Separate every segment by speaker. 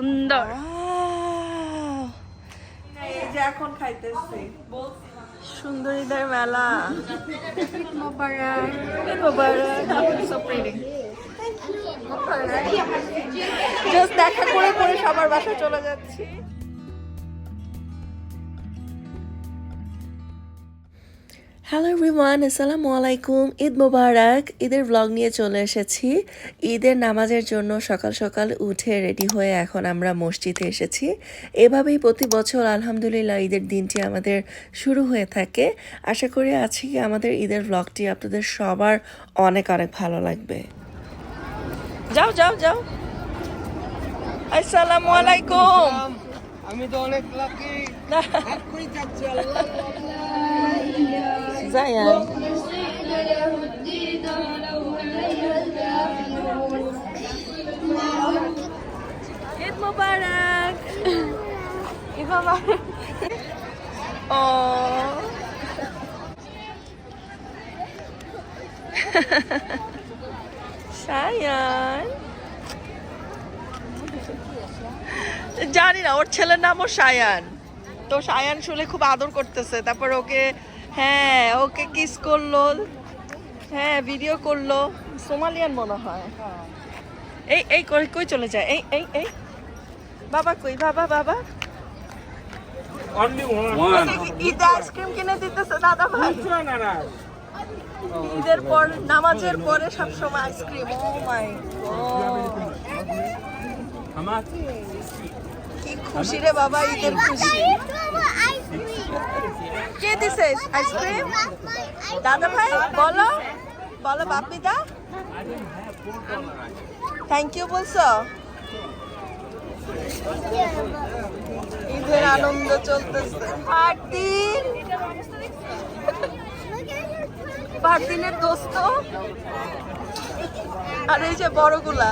Speaker 1: সুন্দর।
Speaker 2: এখন খাইতেছি। সুন্দরীদের মেলা। জাস্ট দেখা করে করে সবার বাসায় চলে যাচ্ছি।
Speaker 3: হ্যালো এভরিওয়ান আসসালামু আলাইকুম ঈদ মোবারক ঈদের ব্লগ নিয়ে চলে এসেছি। ঈদের নামাজের জন্য সকাল সকাল উঠে রেডি হয়ে এখন আমরা মসজিদে এসেছি। এভাবেই প্রতি বছর আলহামদুলিল্লাহ ঈদের দিনটি আমাদের শুরু হয়ে থাকে। আশা করি আছি কি আমাদের ঈদের ব্লগটি আপনাদের সবার অনেক অনেক ভালো লাগবে।
Speaker 2: যাও যাও যাও। আসসালামু আলাইকুম
Speaker 4: আমি তো অনেক লাকি আল্লাহ।
Speaker 2: ঈদ মোবারক। ও। সায়ান। জানি না ওর ছেলের নামও সায়ান। তো সায়ান শুনে খুব আদর করতেছে তারপর ওকে হ্যাঁ ওকে কিস করল হ্যাঁ ভিডিও করল সোমালিয়ান মনে হয় এই এই কই কই চলে যায় এই এই এই বাবা কই বাবা বাবা ঈদে আইসক্রিম কিনে দিতেছে দাদা ভাই
Speaker 4: না না
Speaker 2: ঈদের পর নামাজের পরে সব সময় আইসক্রিম ও মাই কি খুশি রে বাবা ঈদের খুশি কে দিছে আইসক্রিম দাদা ভাই বলো। বলো, বাপিদা। থ্যাংক ইউ বলছো? ঈদের আনন্দ চলতেছে। ভারদিন ভারদিনের দোস্ত। আর এই যে বড়গুলা।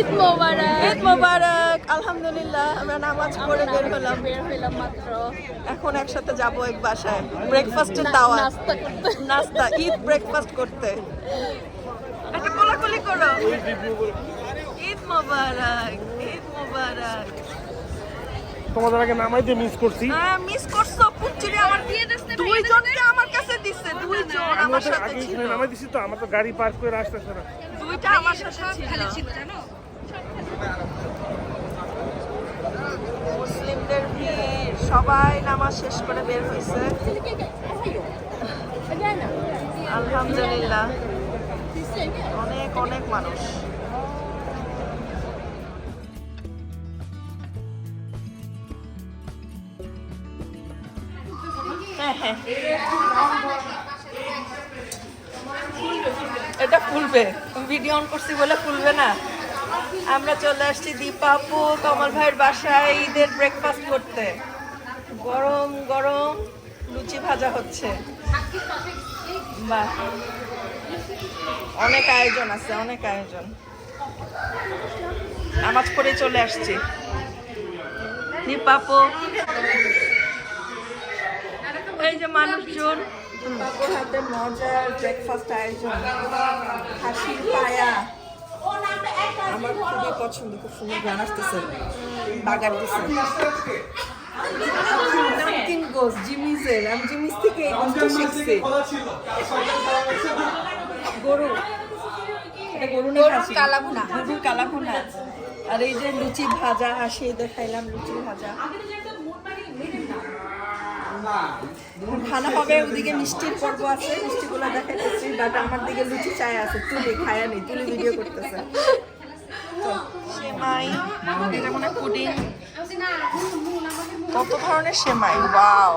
Speaker 1: ঈদ মোবারক।
Speaker 2: ঈদ মোবারক আলহামদুলিল্লাহ আমরা নামাজ পড়ে বের হলাম।
Speaker 1: বের হইলাম মাত্র।
Speaker 2: এখন একসাথে যাব এক বাসায়। ব্রেকফাস্টের দাওয়া
Speaker 1: নাস্তা করতে।
Speaker 2: নাস্তা ঈদ ব্রেকফাস্ট করতে। একটা কোলাকুলি করো। ঈদ মোবারক ঈদ মোবারক।
Speaker 4: তোমাদের আগে নামাই দিয়ে মিস করছি।
Speaker 2: হ্যাঁ মিস করছ পুচ্চিরে আমার দিয়ে দিচ্ছে দুইজনকে আমার কাছে দিচ্ছে দুইজন
Speaker 4: আমি
Speaker 2: আমার সাথে ছিল।
Speaker 4: নামাই দিছি তো আমার তো গাড়ি পার্ক করে আসতেছে না।
Speaker 2: দুইটা আমার সাথে ছিল। মুসলিমদের ভিড় সবাই নামাজ শেষ করে বের হয়েছে আলহামদুলিল্লাহ। অনেক অনেক মানুষ। এটা খুলবে। ভিডিও অন করছি বলে খুলবে না। আমরা চলে আসছি দীপাপু কমল ভাইয়ের বাসায় ঈদের ব্রেকফাস্ট করতে। গরম গরম, লুচি ভাজা হচ্ছে। অনেক আয়োজন আছে, অনেক আয়োজন। নামাজ পড়ে চলে আসছি। দীপাপু এই যে মানুষজন। দীপাপুর হাতে মজার ব্রেকফাস্ট আয়োজন হাসির পায়া। আমার খুবই পছন্দ খুব সুন্দর গান আসতেছে। বাগার দিছে। নামকিন গোস জিমিজের আমি জিমিজ থেকে এই গোসটা শিখছি। গরু। এটা গরু না খাসি কালাভুনা। গরুর কালাভুনা। আর এই যে লুচি ভাজা হাসি দেখাইলাম লুচি ভাজা। খানা হবে ওদিকে মিষ্টির পর্ব আছে মিষ্টিগুলো দেখাইতেছি বাট আমার দিকে লুচি চাই আছে তুলি খায়া নেই তুলি ভিডিও করতেছে। সেমাই এটা মনে পুডিং। কত ধরনের সেমাই? ওয়াও।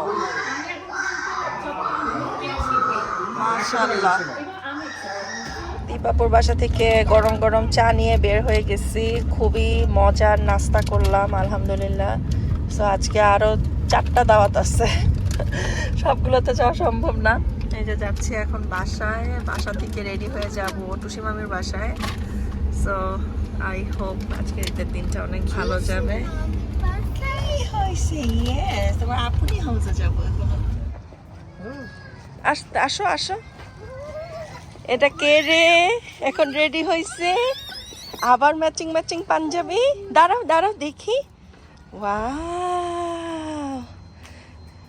Speaker 2: মাশাআল্লাহ। দীপাপুর বাসা থেকে গরম গরম চা নিয়ে বের হয়ে গেছি। খুবই মজার নাস্তা করলাম আলহামদুলিল্লাহ। সো আজকে আরও চারটা দাওয়াত আছে। সবগুলোতে যাওয়া সম্ভব না। এই যে যাচ্ছি এখন বাসায়। বাসা থেকে রেডি হয়ে যাব টুসি মামির বাসায়। সো আই হোপ আজকের ঈদের দিনটা অনেক ভালো যাবে। এই হয়েছে ইয়েস তোমার আপনি হাউসে যাব এখন। আস আসো এটা কে রে? এখন রেডি হয়েছে আবার ম্যাচিং ম্যাচিং পাঞ্জাবি। দাঁড়াও দাঁড়াও দেখি। ওয়াও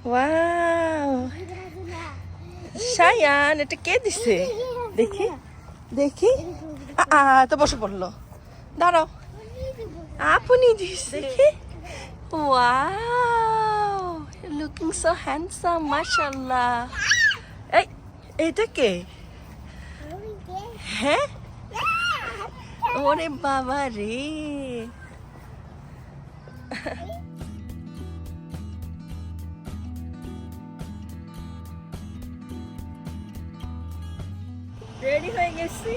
Speaker 2: ওয়াও সায়ান এটা কে দিছে? দেখি দেখি। আ, তো বসে পড়ল। দাঁড়াও। আপনি দিছে দেখি। ওয়াও লুকিং সো হ্যান্ডসাম মাশাআল্লাহ এই এটা কে? হ্যাঁ? ওরে বাবা রে। রেডি হয়ে গেছি।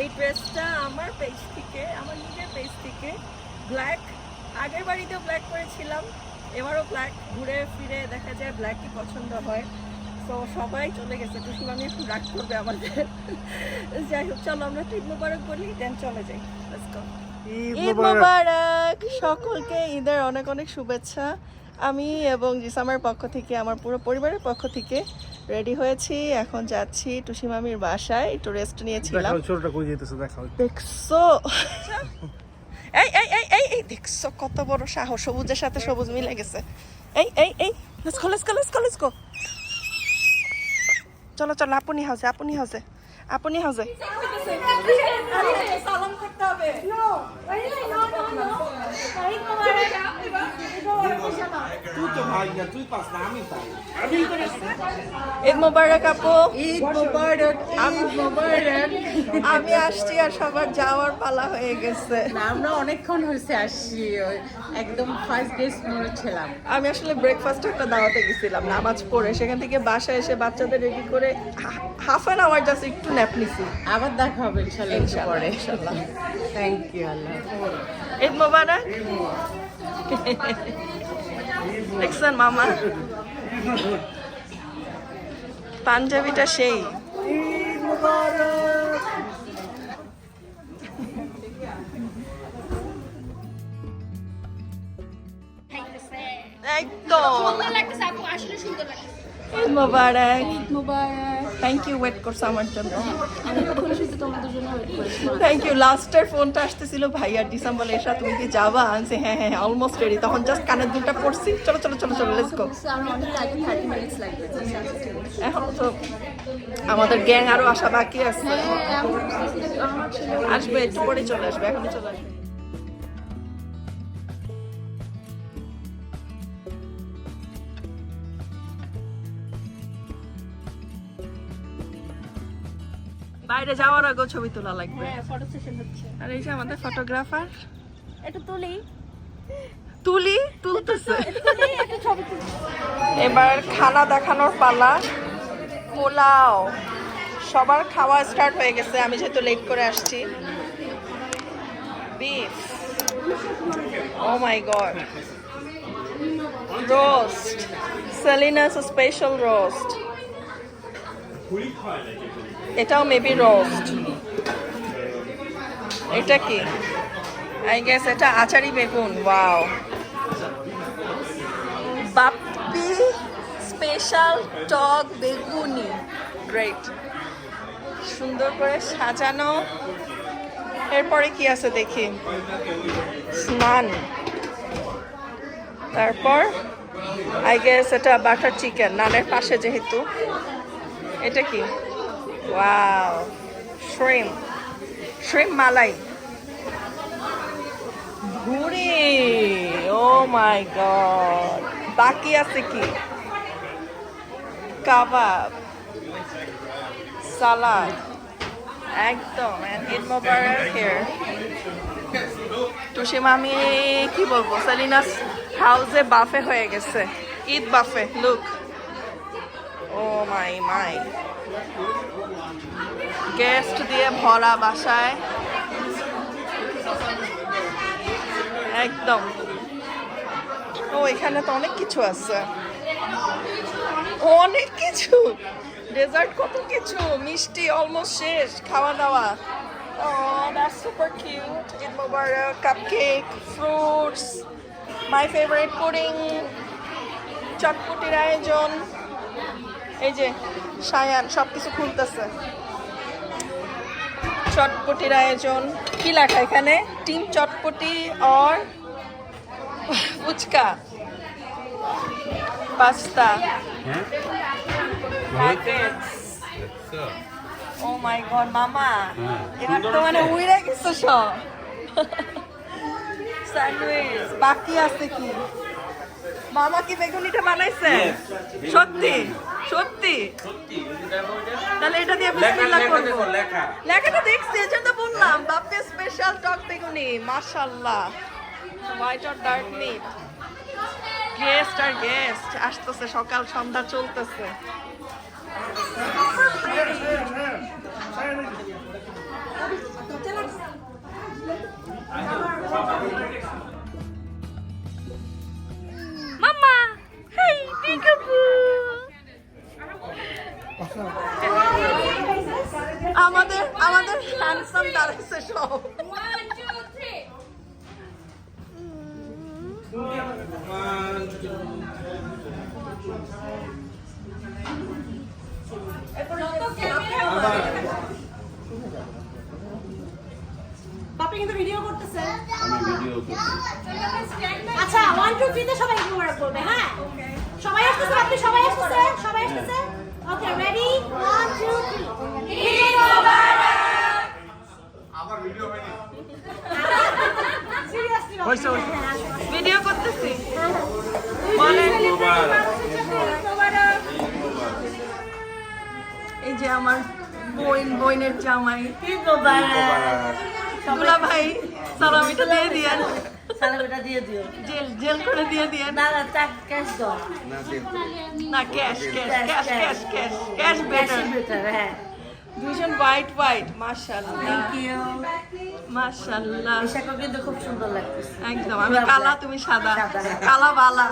Speaker 2: এই ড্রেসটা আমার পেজ থেকে আমার নিজের পেজ থেকে ব্ল্যাক আগের বাড়িতেও ব্ল্যাক করেছিলাম এবারও ব্ল্যাক ঘুরে ফিরে দেখা যায় ব্ল্যাকই পছন্দ হয়। তো সবাই চলে গেছে। টুসুম আমি একটু রাগ করবে আমাদের। যাই হোক চলো আমরা ট্রিপ মোবারক বলি দেন চলে যাই। ঈদ মোবারক! সকলকে ঈদের অনেক অনেক শুভেচ্ছা। আমি এবং জিসামের পক্ষ থেকে আমার পুরো পরিবারের পক্ষ থেকে রেডি হয়েছি। এখন যাচ্ছি টুসি মামির বাসায় একটু রেস্ট নিয়েছিলাম। দেখছ? এই এই এই এই এই দেখছ কত বড় সাহস সবুজের সাথে সবুজ মিলে গেছে। এই এই এই let's go let's go let's go let's go চলো চলো আপনি হাউসে আপনি হাউসে। আপনি
Speaker 4: না আমি
Speaker 2: ঈদ মোবারক আপু।
Speaker 1: ঈদ মোবারক
Speaker 2: আমি আসছি আর সবার যাওয়ার পালা হয়ে গেছে।
Speaker 1: আমরা অনেকক্ষণ হয়েছে আসছি একদম ফার্স্ট ডে মোড়ে ছিলাম
Speaker 2: আমি আসলে ব্রেকফাস্ট একটা দাওয়াতে গেছিলাম নামাজ পড়ে। সেখান থেকে বাসায় এসে বাচ্চাদের রেডি করে হাফ অ্যান আওয়ার জাস্ট একটু ন্যাপ নিছি।
Speaker 1: আবার দেখা হবে ইনশাল্লাহ একটু
Speaker 2: ইনশাল্লাহ,
Speaker 1: পরে।
Speaker 2: ইনশাল্লাহ।
Speaker 1: Thank you Allah.
Speaker 2: Eid Mubarak. দেখছেন মামা? পাঞ্জাবিটা সেই। একদম Eid Mubarak. Thank you wait করছ আমার জন্য। থ্যাংক ইউ লাস্টের ফোনটা আসতেছিল ভাইয়ার ডিসাম বলে এসা তুমি কি যাবা? আনছে হ্যাঁ হ্যাঁ অলমোস্ট রেডি তখন জাস্ট কানের দুলটা পড়ছি চলো চলো চলো চলো লেটস গো এখন তো আমাদের গ্যাং আরও আসা বাকি আছে। আসবে একটু পরে চলে আসবে এখনই চলে আসবে। বাইরে যাওয়ার আগেও ছবি তোলা লাগবে।
Speaker 5: হ্যাঁ ফটো সেশন হচ্ছে।
Speaker 2: আর এই যে আমাদের ফটোগ্রাফার
Speaker 5: এটা তুলি।
Speaker 2: তুলি? তুলতেছে। এবার খানা দেখানোর পালা। পোলাও। সবার খাওয়া স্টার্ট হয়ে গেছে আমি যেহেতু লেট করে আসছি। Beef oh my god roast Selina's special roast এটাও মেবি রোস্ট এটা কি? আই গেস এটা আচারি বেগুন ওয়াও বাপ্পি স্পেশাল টক বেগুনি। গ্রেট সুন্দর করে সাজানো। এরপরে কি আছে দেখি? স্নান। তারপর আই গেস এটা বাটার চিকেন নানের পাশে যেহেতু। এটা কি? ওয়াও শ্রিম শ্রিম মালাই ঘুরি ও মাই গড বাকি আছে কি কাবাব সালাদ একদম ঈদ মোবারক হিয়ার টুসি মামি কি বলব সেলিনাস হাউসে বাফে হয়ে গেছে Eid buffet look oh my my guest দিয়ে ভরা বাসায়। একদম। ও, এখানে তো অনেক কিছু আছে। অনেক কিছু। ডেজার্ট কত কিছু। মিষ্টি অলমোস্ট শেষ খাওয়া দাওয়া চটপটির আয়োজন। এই যে, সায়ান সব কিছু খুলতেছে। চটপটির আয়োজন। কি লেখা এখানে? Team chotpoti or fuchka. Pasta. Oh my god মামা এবার তো মানে উইরে গেছে সব। স্যান্ডউইচ বাকি আছে কি? মামা কি বেগুনিটা বানাইছে? সত্যি? সত্যি? তাহলে এটা দিয়ে বিসমিল্লাহ করব লেখাটা দেখছি এজন্য তো বললাম বাপ্পে স্পেশাল টক বেগুনি মাশাআল্লাহ। White or dark meat guest R guest আসতেছে সকাল সন্ধ্যা চলতেছে।
Speaker 5: হেই পিকাবু
Speaker 2: আমাদের আমাদের হ্যান্ডসাম দাঁড়াইছে সব।
Speaker 6: কিন্তু ভিডিও করতেছে। আচ্ছা টু সবাই মুবারক বলবে হ্যাঁ? সবাই আসতেছে আপনি সবাই আসতেছে? সবাই আসতেছে? Okay ready one two three Eid মুবারক! সিরিয়াসলি হইছে হইছে
Speaker 2: ভিডিও করতেছি। বলেন। এই যে আমার বোন বোনের জামাই।
Speaker 6: ঈদ মুবারক।
Speaker 2: দুলা ভাই সালামিটা দিয়ে দিয়েন।
Speaker 6: সালামিটা দিয়ে দিও।
Speaker 2: জেল জেল করে দিয়ে দিয়েন
Speaker 6: না ক্যাশ দাও।
Speaker 2: না cash cash cash cash cash cash better
Speaker 6: better হ্যাঁ।
Speaker 2: দুইজন হোয়াইট হোয়াইট মাশাআল্লাহ
Speaker 6: থ্যাংক ইউ
Speaker 2: মাশাআল্লাহ
Speaker 6: কিন্তু খুব সুন্দর লাগতেছে।
Speaker 2: একদম আমি কালা তুমি সাদা।
Speaker 6: সাদা।
Speaker 2: কালা বালা।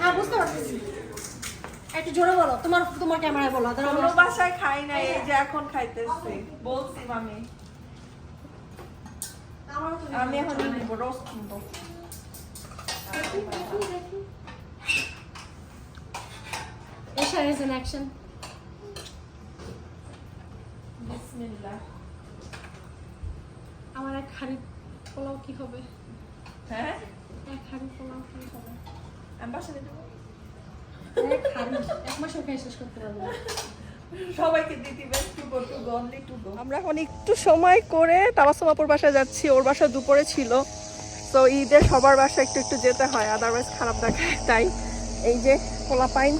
Speaker 6: হ্যাঁ বুঝতে পারতেছি। একটু জোরে বলো তোমার তোমার ক্যামেরায় বলো
Speaker 2: কোনো
Speaker 6: আমরা-
Speaker 2: বাসায় খাই না এই যে এখন খাইতেছি। বলছি মামি। আমি এখন নিব রোস্ট কিনবো।
Speaker 6: Isha is in action.
Speaker 2: বিসমিল্লাহ।
Speaker 5: আমার এক হাড়ি পোলাও কি হবে?
Speaker 2: হ্যাঁ?
Speaker 5: এক হাড়ি পোলাও কি হবে?
Speaker 2: আমি বাসায় আমরা এখন একটু সময় করে তাবাসুমাপুর বাসায় যাচ্ছি। ওর বাসা দুপুরে ছিল। তো ঈদের সবার বাসা একটু একটু যেতে হয়। আদারওয়াইজ খারাপ দেখায়। তাই এই যে পোলা পাইন।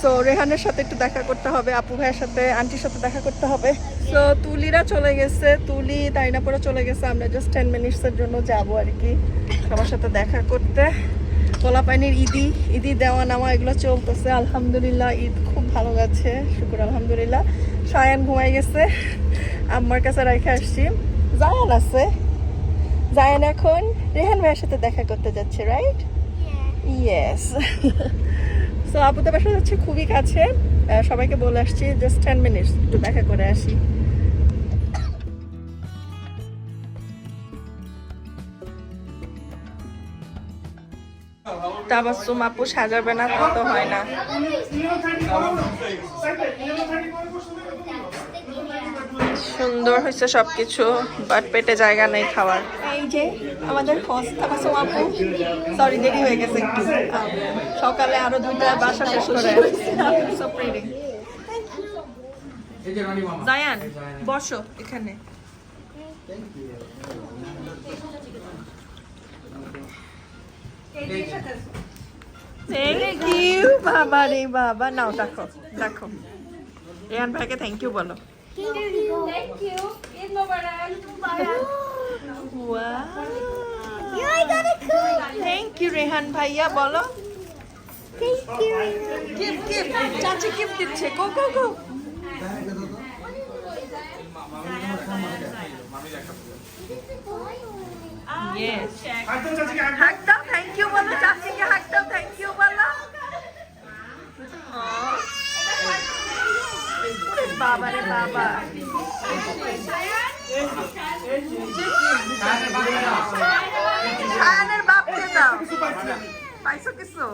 Speaker 2: সো রেহানের সাথে একটু দেখা করতে হবে, আপু ভাইয়ের সাথে, আন্টির সাথে দেখা করতে হবে। তো তুলিরা চলে গেছে। তুলি তাইনাপুরে চলে গেছে। আমরা জাস্ট টেন মিনিটসের জন্য যাব আর কি সবার সাথে দেখা করতে। পোলা পাইনের ঈদি ঈদি দেওয়া নেওয়া এগুলো চলতেছে। আলহামদুলিল্লাহ ঈদ খুব ভালো গেছে শুকুর আলহামদুলিল্লাহ। সায়ান ঘুমাই গেছে। আম্মার কাছে রেখে আসছি। জায়ান আছে। জায়ান এখন রেহান ভাইয়ের সাথে দেখা করতে যাচ্ছে রাইট ইয়েস সো আপুতে বাসা যাচ্ছে খুবই কাছে। সবাইকে বলে আসছি জাস্ট টেন মিনিটস একটু দেখা করে আসি। তাবাসুম আপু সাজাবে না কত হয় না? সুন্দর হয়েছে সবকিছু বাট পেটে জায়গা নেই খাওয়ার। এই যে আমাদের তাবাসুম আপু সরি দেরি হয়ে গেছে একটু। সকালে আরও দুইটা বাসা শেষ করে। জায়ান বসো এখানে। থ্যাংক ইউ বাবা রে বাবা। নাও দেখো দেখো। রেহান ভাইকে থ্যাংক ইউ বলো। থ্যাংক ইউ রেহান ভাইয়া বলো। গিফট গিফট চাচি গিফট দিচ্ছে। Go go go Yes. দাও। থ্যাংক ইউ বলো চাচিকে হাক দাও থ্যাংক ইউ বলো বাবা রে বাবা সায়ানের বাপকে দাও। পাইছো কিছু?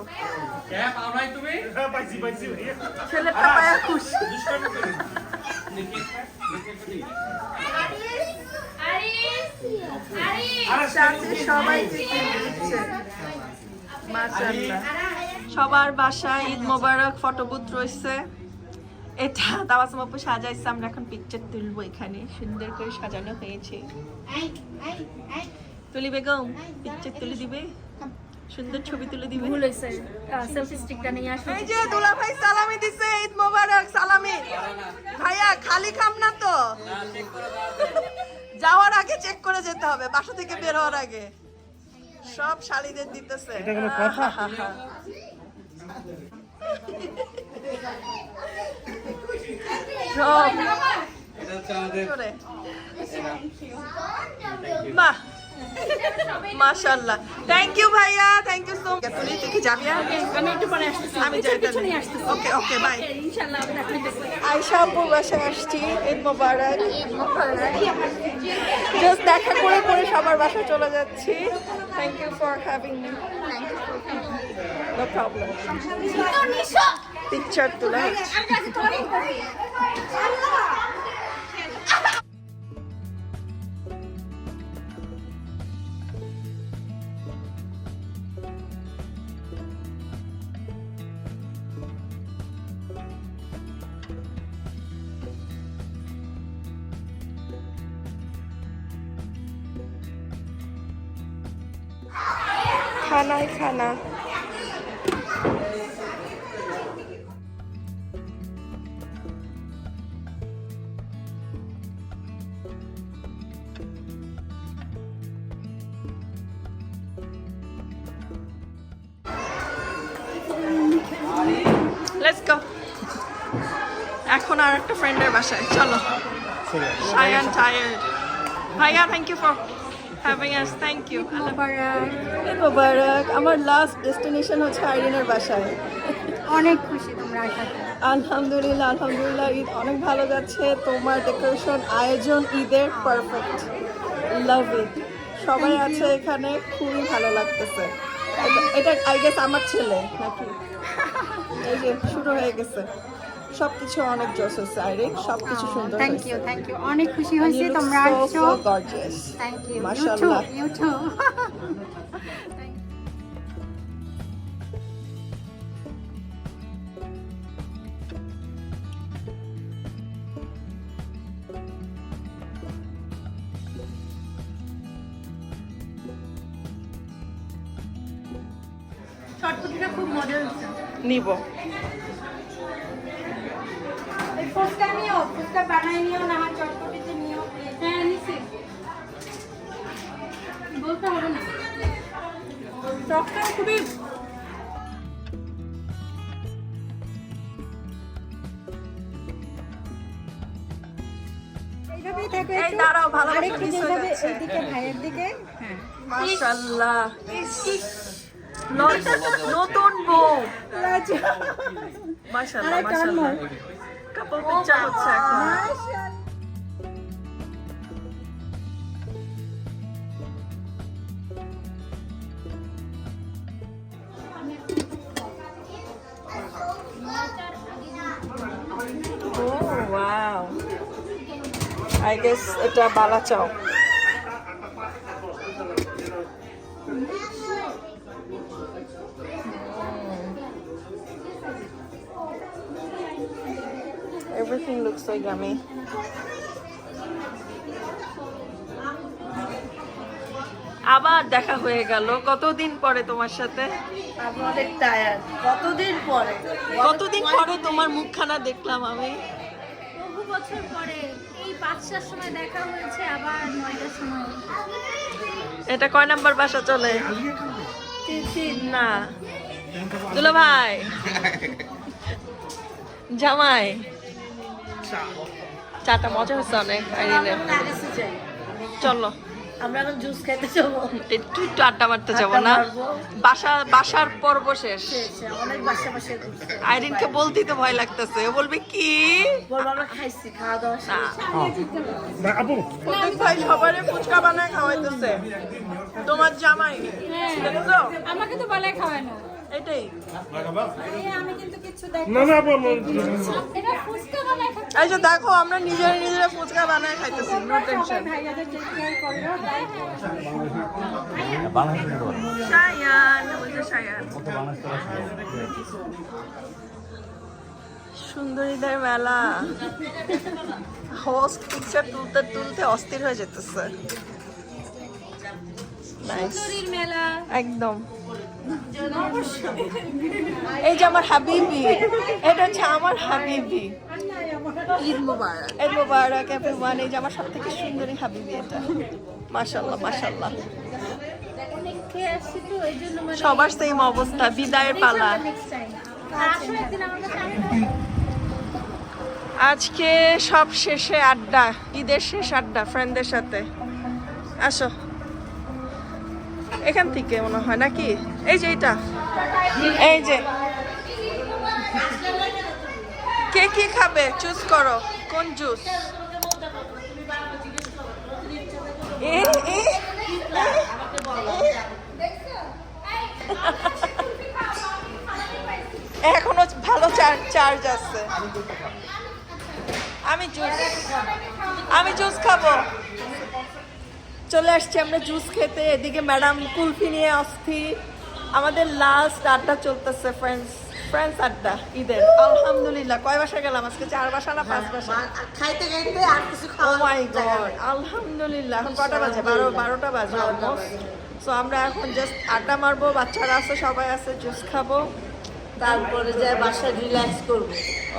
Speaker 4: পাইছি
Speaker 2: ছেলেটা পায়া খুশি। দিচ্ছে মাশাআল্লাহ সবার বাসায় ঈদ মোবারক ফটো বুথ রয়েছে। এটা তাবাসম আপু সাজাইছে আমরা এখন পিকচার তুলবো এখানে। সুন্দর করে সাজানো হয়েছে। তুলি বেগম পিকচার তুলে দিবে? সুন্দর ছবি তুলে দিবে।
Speaker 5: ভুল হয়েছে। সেলফি স্টিকটা নিয়ে আসো।
Speaker 2: এই যে দুলা ভাই সালামি দিছে ঈদ মোবারক সালামি। ভাইয়া খালি খাম না তো? যাওয়ার আগে চেক করে যেতে হবে বাসা থেকে বের হওয়ার আগে। সব শাড়িদের দিতেছে। আহাহাহা। সব।
Speaker 4: এটা হচ্ছে আমাদের
Speaker 2: বাহ। মাশাআল্লাহ। থ্যাংক ইউ ভাইয়া থ্যাংক ইউ সো মাচ তুই কি যাবি
Speaker 5: আমি একটু পরে আসতেছি।
Speaker 2: আমি যাই তাহলে। ওকে ওকে বাই
Speaker 5: ইনশাআল্লাহ আমি দেখা দেখব
Speaker 2: আয়শা আপুর বাসায় আসছি ঈদ মোবারক। জাস্ট দেখা করে করে সবার বাসায় চলে যাচ্ছি। Thank you for having me no problem picture তোলা খানায় খানা। লেটস গো এখন আর একটা ফ্রেন্ডের বাসায় চলো। আই এম টায়ার্ড ভাইয়া thank you for having us thank you Eid মোবারক আমার লাস্ট ডেস্টিনেশন হচ্ছে আইরিনের বাসায়।
Speaker 5: অনেক খুশি তোমরা আসাতে
Speaker 2: আলহামদুলিল্লাহ আলহামদুলিল্লাহ ঈদ অনেক ভালো যাচ্ছে। তোমার ডেকোরেশন আয়োজন ঈদের পারফেক্ট লাভ ইট সবাই আছে এখানে খুবই ভালো লাগতেছে। এটা- এটা আই গেস আমার ছেলে নাকি? এই যে শুরু হয়ে গেছে। সবকিছু অনেক জোস আইরিন সবকিছু সুন্দর
Speaker 5: থ্যাংক ইউ থ্যাংক ইউ অনেক খুশি হয়েছি তোমরা আসছো।
Speaker 2: gorgeous.
Speaker 5: থ্যাংক ইউ
Speaker 2: মাশাআল্লাহ।
Speaker 5: ইউ টু চটপটিটা খুব মজা হচ্ছে।
Speaker 2: নিব
Speaker 6: এই ফুচকা নিও ফুচকা বানাই নিও না আমার চটপটিতে নিও
Speaker 5: হ্যাঁ নিছি বলতে হবে না।
Speaker 2: টকটা খুবই এই দাঁড়াও ভালো
Speaker 6: একটু যেভাবে এইদিকে ভাইয়ের দিকে।
Speaker 2: মাশাআল্লাহ। নতুন বউ। মাশাআল্লাহ মাশাআল্লাহ। কাপল পিকচার হচ্ছে এখন। I guess এটা বালা চাও। Everything looks so yummy. আবার দেখা হয়ে গেল। কতদিন পরে তোমার সাথে?
Speaker 7: অনেক কতদিন পরে?
Speaker 2: কতদিন পরে তোমার মুখখানা দেখলাম আমি?
Speaker 5: বহু বছর পরে। পাঁচটার সময় দেখা হয়েছে আবার নয়টার সময়।
Speaker 2: এটা কয় নাম্বার বাসা চলে? না। দুলো ভাই। জামাই। চাটা মজা হচ্ছে অনেক চলো।
Speaker 7: আমরা এখন জুস খাইতে যাব।
Speaker 2: একটু একটু আড্ডা মারতে যাব না? বাসা বাসার পর্ব শেষ।
Speaker 7: অনেক বাসা বাসা
Speaker 2: আইরিনকে বলতেই তো ভয় লাগতেছে। ও বলবে কি?
Speaker 7: বলব আমরা খাইছি খাওয়া দাওয়া
Speaker 2: না।
Speaker 4: আপু।
Speaker 2: ভাই সবারে ফুচকা বানায় খাওয়াইতেছে। তোমার জামাই।
Speaker 5: আমাকে তো বলে খাওয়ায় না।
Speaker 2: এটাই।
Speaker 6: আমি কিন্তু কিছু দেখ
Speaker 4: না না বাবা
Speaker 6: এটা ফুচকা বানায় খাচ্ছে।
Speaker 2: এই যে দেখো আমরা নিজেরা নিজেরা ফুচকা বানায় খাইতেছি নো টেনশন
Speaker 6: ভাইয়াদের টেক কেয়ার করো।
Speaker 2: শায়ান ওই যে শায়ান সুন্দরীদের মেলা। হোস্ট পিকচার তুলতে তুলতে অস্থির হয়ে যেতেছে। Nice.
Speaker 5: সুন্দরীর মেলা।
Speaker 2: একদম। এই যে আমার হাবিবি এটা হচ্ছে আমার হাবিবি। ঈদ মুবারক। ঈদ মুবারক এভরিওয়ান এই যে আমার সব থেকে সুন্দরী হাবিবি এটা।
Speaker 5: জন্য মানে
Speaker 2: সবার সেম অবস্থা বিদায়ের পালা। আজকে সব শেষে আড্ডা ঈদের শেষ আড্ডা ফ্রেন্ডদের সাথে। আসো। এখান থেকে মনে হয় নাকি এই যে এটা এই যে কে কি খাবে চুজ করো কোন জুস এখনও ভালো চার্জ আছে আমি জুস আমি জুস খাব চলে আসছি আমরা জুস খেতে। এদিকে ম্যাডাম কুলফি নিয়ে অস্থির আমাদের লাস্ট আড্ডা চলতেছে ফ্রেন্ডস ফ্রেন্ডস আড্ডা ঈদের। আলহামদুলিল্লাহ। কয় বাসা গেলাম আজকে? চার বাসা না পাঁচ বাসা?
Speaker 7: খাইতে খাইতে আর কিছু খাওয়া
Speaker 2: মাই গড আলহামদুলিল্লাহ। এখন কটা বাজে? বারো বারোটা বাজে অলমোস্ট সো আমরা এখন জাস্ট আড্ডা মারবো বাচ্চারা আছে সবাই আছে জুস খাব।
Speaker 7: তারপরে যে বাসায় রিল্যাক্স করব।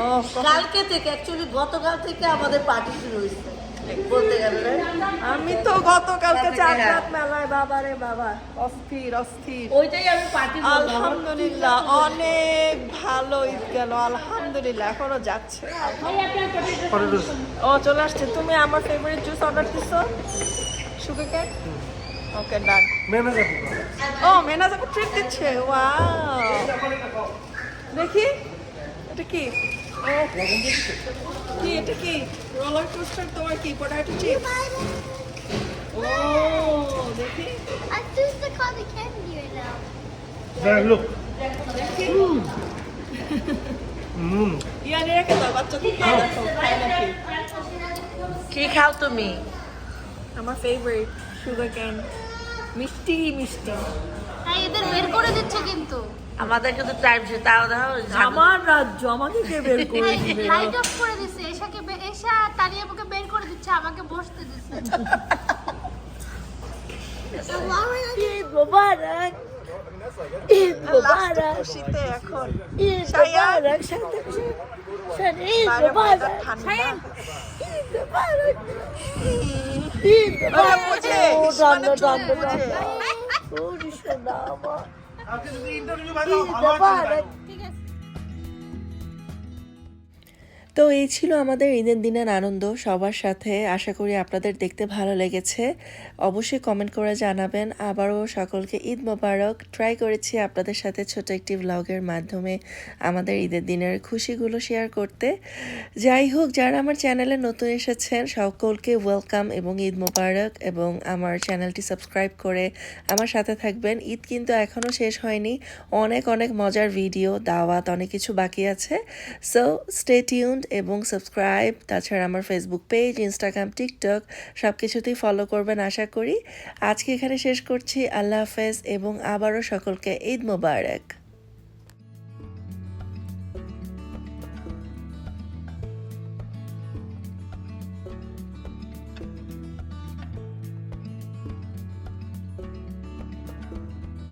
Speaker 2: ও
Speaker 7: কালকে থেকে অ্যাকচুয়ালি গতকাল থেকে আমাদের পার্টি শুরু হয়েছে। বলতে গেলে
Speaker 2: আমি তো গতকালকে
Speaker 7: কালকে
Speaker 2: চার
Speaker 7: হ্যাঁ।
Speaker 2: মেলায় বাবা রে বাবা অস্থির অস্থির।
Speaker 7: ওইটাই আমি পার্টি
Speaker 2: আলহামদুলিল্লাহ অনেক ভালো ঈদ গেল আলহামদুলিল্লাহ এখনও যাচ্ছে। ও চলে আসছে। তুমি আমার ফেভারিট জুস অর্ডার দিছো? Sugar cake okay done oh মেনা যাকে ট্রিট দিচ্ছে? ওয়াও দেখি এটা কি? কি এটা কি রোলার কোস্টার তোমার কি পটাটো চিপস ও দেখি
Speaker 8: I choose to call the candy right now.
Speaker 4: Look
Speaker 2: দেখি
Speaker 4: হুম
Speaker 2: ইয়ানি রেখে দাও বাচ্চা তো খায় দেখো খায় নাকি
Speaker 7: কি খাও তুমি
Speaker 2: আমার ফেভারিট সুগার ক্যান মিষ্টি মিষ্টি
Speaker 5: হ্যাঁ এদের বের করে দিচ্ছে কিন্তু।
Speaker 7: আমাদেরকে তো টাইম ছিল তাও দেখো
Speaker 2: আমার রাজ্য আমাকে কে বের করে দিবে?
Speaker 5: লাইট অফ করে দিচ্ছে এশাকে এশা তানিয়াবুকে বের করে দিচ্ছে আমাকে বসতে দিচ্ছে।
Speaker 7: ঈদ মোবারক ঈদ মোবারক।
Speaker 2: খুশিতে এখন
Speaker 7: ঈদ মোবারক। ঈদ মোবারক। ঈদ মোবারক ঈদ
Speaker 2: বোঝে।
Speaker 7: আমার।
Speaker 3: তো এই ছিল আমাদের ঈদের দিনের আনন্দ। সবার সাথে আশা করি আপনাদের দেখতে ভালো লেগেছে। অবশ্যই কমেন্ট করে জানাবেন। আবারও সকলকে ঈদ মোবারক। ট্রাই করেছি আপনাদের সাথে ছোট একটি ব্লগের মাধ্যমে আমাদের ঈদের দিনের খুশিগুলো শেয়ার করতে। যাই হোক, যারা আমার চ্যানেলে নতুন এসেছেন, সকলকে ওয়েলকাম এবং ঈদ মোবারক এবং আমার চ্যানেলটি সাবস্ক্রাইব করে আমার সাথে থাকবেন। ঈদ কিন্তু এখনও শেষ হয়নি। অনেক অনেক মজার ভিডিও দাওয়াত, অনেক কিছু বাকি আছে। সো স্টে টিউনড এবং সাবস্ক্রাইব তাছাড়া আমার ফেসবুক পেজ ইনস্টাগ্রাম টিকটক সব কিছুতেই ফলো করবেন আশা করি। আজকে এখানে শেষ করছি। আল্লাহ হাফেজ এবং আবারও সকলকে ঈদ মোবারক।